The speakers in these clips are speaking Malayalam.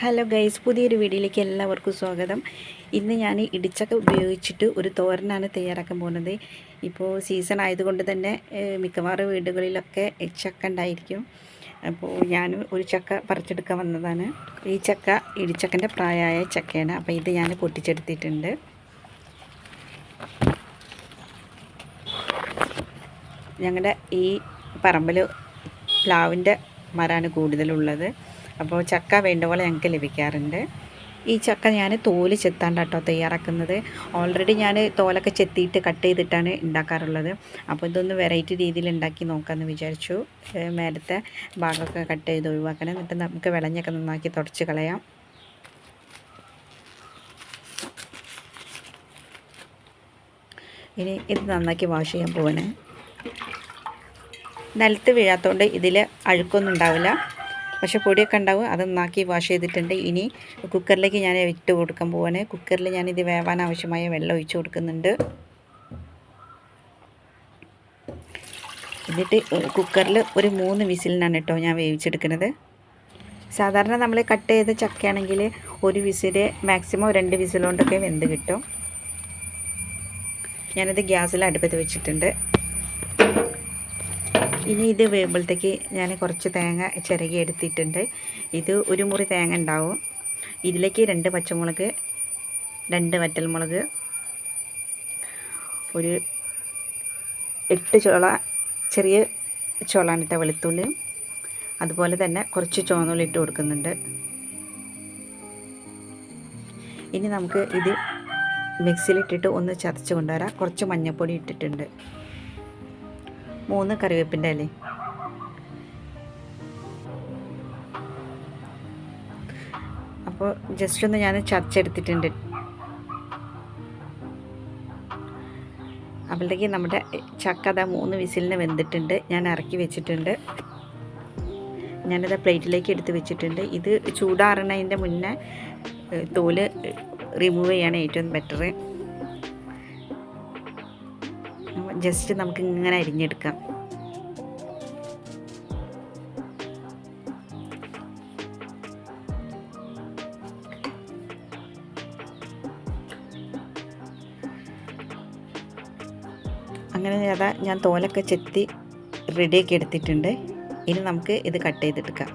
ഹലോ ഗൈസ് പുതിയൊരു വീഡിയോയിലേക്ക് എല്ലാവർക്കും സ്വാഗതം. ഇന്ന് ഞാൻ ഇടിച്ചക്ക ഉപയോഗിച്ചിട്ട് ഒരു തോരനാണ് തയ്യാറാക്കാൻ പോകുന്നത്. ഇപ്പോൾ സീസൺ ആയതുകൊണ്ട് തന്നെ മിക്കവാറും വീടുകളിലൊക്കെ ചക്ക ഉണ്ടായിരിക്കും. അപ്പോൾ ഞാൻ ഒരു ചക്ക പറിച്ചെടുക്കാൻ വന്നതാണ്. ഈ ചക്ക ഇടിച്ചക്കന്റെ പ്രായമായ ചക്കയാണ്. അപ്പോൾ ഇത് ഞാൻ പൊട്ടിച്ചെടുത്തിട്ടുണ്ട്. ഞങ്ങളുടെ ഈ പറമ്പിൽ പ്ലാവിന്റെ മരമാണ് കൂടുതലുള്ളത്. അപ്പോൾ ചക്ക വേണ്ട പോലെ ഞങ്ങൾക്ക് ലഭിക്കാറുണ്ട്. ഈ ചക്ക ഞാൻ തോൽ ചെത്താണ്ട് കേട്ടോ തയ്യാറാക്കുന്നത്. ഓൾറെഡി ഞാൻ തോലൊക്കെ ചെത്തിയിട്ട് കട്ട് ചെയ്തിട്ടാണ് ഉണ്ടാക്കാറുള്ളത്. അപ്പോൾ ഇതൊന്ന് വെറൈറ്റി രീതിയിൽ ഉണ്ടാക്കി നോക്കാമെന്ന് വിചാരിച്ചു. നേരത്തെ ഭാഗമൊക്കെ കട്ട് ചെയ്ത് ഒഴിവാക്കണം. എന്നിട്ട് നമുക്ക് വിളഞ്ഞൊക്കെ നന്നാക്കി തുടച്ച് കളയാം. ഇനി ഇത് നന്നാക്കി വാഷ് ചെയ്യാൻ പോവാണ്. നിലത്ത് വീഴാത്തതുകൊണ്ട് ഇതിൽ അഴുക്കൊന്നും ഉണ്ടാവില്ല. പക്ഷെ പൊടിയൊക്കെ ഉണ്ടാവും. അത് നന്നാക്കി വാഷ് ചെയ്തിട്ടുണ്ട്. ഇനി കുക്കറിലേക്ക് ഞാൻ ഇട്ട് കൊടുക്കാൻ പോവാണ്. കുക്കറിൽ ഞാൻ ഇത് വേവാൻ ആവശ്യമായ വെള്ളം ഒഴിച്ചു കൊടുക്കുന്നുണ്ട്. എന്നിട്ട് കുക്കറിൽ ഒരു മൂന്ന് വിസിലിനാണ് കേട്ടോ ഞാൻ വേവിച്ചെടുക്കുന്നത്. സാധാരണ നമ്മൾ കട്ട് ചെയ്ത ചക്കയാണെങ്കിൽ ഒരു വിസിൽ മാക്സിമം രണ്ട് വിസിൽ കൊണ്ടൊക്കെ വെന്ത് കിട്ടും. ഞാനത് ഗ്യാസിൽ അടുപ്പത്ത് വെച്ചിട്ടുണ്ട്. ഇനി ഇത് വേകുമ്പോഴത്തേക്ക് ഞാൻ കുറച്ച് തേങ്ങ ചിരകി എടുത്തിട്ടുണ്ട്. ഇത് ഒരു മുറി തേങ്ങ ഉണ്ടാവും. ഇതിലേക്ക് രണ്ട് പച്ചമുളക് രണ്ട് വറ്റൽമുളക് ഒരു എട്ട് ചോള ചെറിയ ചോളാണ് വെളുത്തുള്ളി. അതുപോലെ തന്നെ കുറച്ച് ചുവന്നുള്ളി ഇട്ട് കൊടുക്കുന്നുണ്ട്. ഇനി നമുക്ക് ഇത് മിക്സിയിലിട്ടിട്ട് ഒന്ന് ചതച്ച് കൊണ്ടുവരാം. കുറച്ച് മഞ്ഞൾപ്പൊടി ഇട്ടിട്ടുണ്ട്. മൂന്ന് കറിവേപ്പിന്റെ അല്ലേ അപ്പോൾ ജസ്റ്റ് ഒന്ന് ഞാൻ ചതച്ചെടുത്തിട്ടുണ്ട്. അപ്പോഴത്തേക്ക് നമ്മുടെ ചക്ക മൂന്ന് വിസിലിന് വെന്തിട്ടുണ്ട്. ഞാൻ ഇറക്കി വെച്ചിട്ടുണ്ട്. ഞാനത് പ്ലേറ്റിലേക്ക് എടുത്ത് വെച്ചിട്ടുണ്ട്. ഇത് ചൂടാറണതിന്റെ മുന്നേ തോൽ റിമൂവ് ചെയ്യാണ് ഏറ്റവും ബെറ്റർ ജസ്റ്റ് നമുക്ക് ഇങ്ങനെ അരിഞ്ഞെടുക്കാം. അങ്ങനെ അതാ ഞാൻ തോലൊക്കെ ചെത്തി റെഡിയാക്കി എടുത്തിട്ടുണ്ട്. ഇനി നമുക്ക് ഇത് കട്ട് ചെയ്തെടുക്കാം.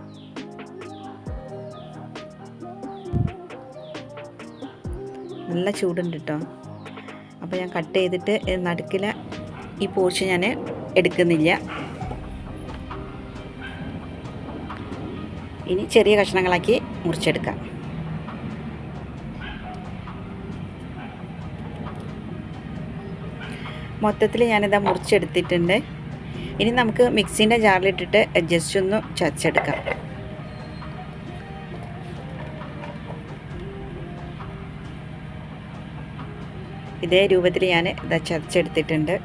നല്ല ചൂടുണ്ട് കേട്ടോ അപ്പോൾ ഞാൻ കട്ട് ചെയ്തിട്ട് നടുക്കിലെ ഈ പോർച്ച് ഞാൻ എടുക്കുന്നില്ല. ഇനി ചെറിയ കഷ്ണങ്ങളാക്കി മുറിച്ചെടുക്കാം. മൊത്തത്തിൽ ഞാനിതാ മുറിച്ചെടുത്തിട്ടുണ്ട്. ഇനി നമുക്ക് മിക്സിന്റെ ജാറിലിട്ടിട്ട് ജസ്റ്റ് ഒന്ന് ചതച്ചെടുക്കാം. ഇതേ രൂപത്തിൽ ഞാൻ ഇതാ ചതച്ചെടുത്തിട്ടുണ്ട്.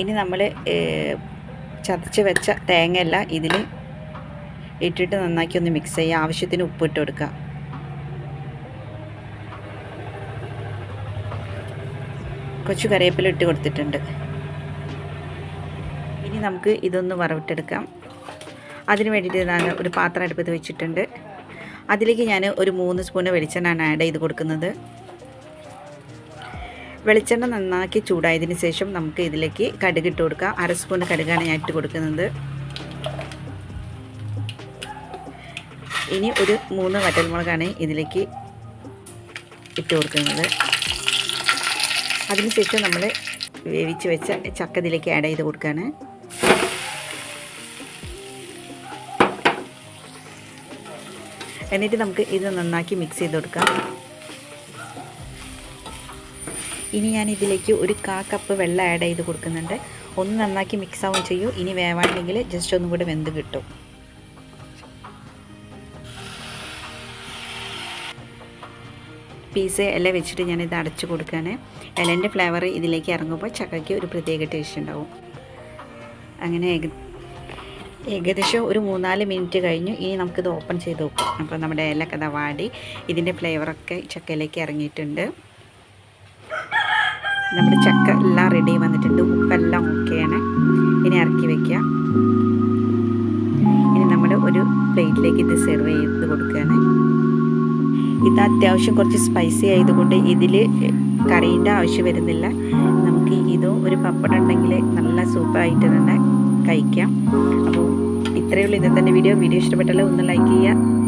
ഇനി നമ്മൾ ചതച്ച് വെച്ച തേങ്ങയല്ല ഇതിൽ ഇട്ടിട്ട് നന്നാക്കി ഒന്ന് മിക്സ് ചെയ്യുക ആവശ്യത്തിന് ഉപ്പ് ഇട്ട് കൊടുക്കുക കുറച്ച് കറിവേപ്പില ഇട്ട് കൊടുത്തിട്ടുണ്ട്. ഇനി നമുക്ക് ഇതൊന്ന് വറവിട്ടെടുക്കാം. അതിന് വേണ്ടിയിട്ട് ഞാൻ ഒരു പാത്രം അടുപ്പത്ത് വെച്ചിട്ടുണ്ട്. അതിലേക്ക് ഞാൻ ഒരു മൂന്ന് സ്പൂണ് വെളിച്ചെണ്ണയാണ് ആഡ് ചെയ്ത് കൊടുക്കുന്നത്. വെളിച്ചെണ്ണ നന്നാക്കി ചൂടായതിന് ശേഷം നമുക്ക് ഇതിലേക്ക് കടുക് ഇട്ട് കൊടുക്കാം. അര സ്പൂൺ കടുകാണ് ഞാൻ ഇട്ട് കൊടുക്കുന്നത്. ഇനി ഒരു മൂന്ന് വറ്റൽമുളകാണ് ഇതിലേക്ക് ഇട്ട് കൊടുക്കുന്നത്. അതിനുശേഷം നമ്മൾ വേവിച്ച് വെച്ച ചക്ക ഇതിലേക്ക് ആഡ് ചെയ്ത് കൊടുക്കുകയാണ് എന്നിട്ട് നമുക്ക് ഇത് നന്നാക്കി മിക്സ് ചെയ്ത് കൊടുക്കാം. ഇനി ഞാൻ ഇതിലേക്ക് ഒരു കാ കപ്പ് വെള്ളം ആഡ് ചെയ്ത് കൊടുക്കുന്നുണ്ട്. ഒന്ന് നന്നാക്കി മിക്സ് ആവും ചെയ്യൂ. ഇനി വേവാണെങ്കിൽ ജസ്റ്റ് ഒന്നും കൂടെ വെന്ത് കിട്ടും. പീസ് ഇല വെച്ചിട്ട് ഞാനിത് അടച്ചു കൊടുക്കുകയാണ്. ഇലന്റെ ഫ്ലേവർ ഇതിലേക്ക് ഇറങ്ങുമ്പോൾ ചക്കയ്ക്ക് ഒരു പ്രത്യേക ടേസ്റ്റ് ഉണ്ടാവും. അങ്ങനെ ഏക ഏകദേശം ഒരു മൂന്നാൽ മിനിറ്റ് കഴിഞ്ഞു. ഇനി നമുക്കിത് ഓപ്പൺ ചെയ്ത് നോക്കാം അപ്പോൾ നമ്മുടെ ഇലക്കഥ വാടി. ഇതിന്റെ ഫ്ലേവറൊക്കെ ചക്കയിലേക്ക് ഇറങ്ങിയിട്ടുണ്ട്. നമ്മുടെ ചക്ക എല്ലാം റെഡി വന്നിട്ടുണ്ട്. ഉപ്പെല്ലാം ഓക്കെയാണ് ഇനി ഇറക്കി വെക്കാം ഇനി നമ്മൾ ഒരു പ്ലേറ്റിലേക്ക് ഇത് സെർവ് ചെയ്ത് കൊടുക്കുകയാണ്. ഇത് അത്യാവശ്യം കുറച്ച് സ്പൈസി ആയതുകൊണ്ട് ഇതിൽ കറീന്റെ ആവശ്യം വരുന്നില്ല. നമുക്ക് ഇതോ ഒരു പപ്പടം ഉണ്ടെങ്കിൽ നല്ല സൂപ്പറായിട്ട് തന്നെ കഴിക്കാം. അപ്പോൾ ഇത്രയുള്ള ഇന്നത്തെ വീഡിയോ വീഡിയോ ഇഷ്ടപ്പെട്ടാൽ ഒന്ന് ലൈക്ക് ചെയ്യുക.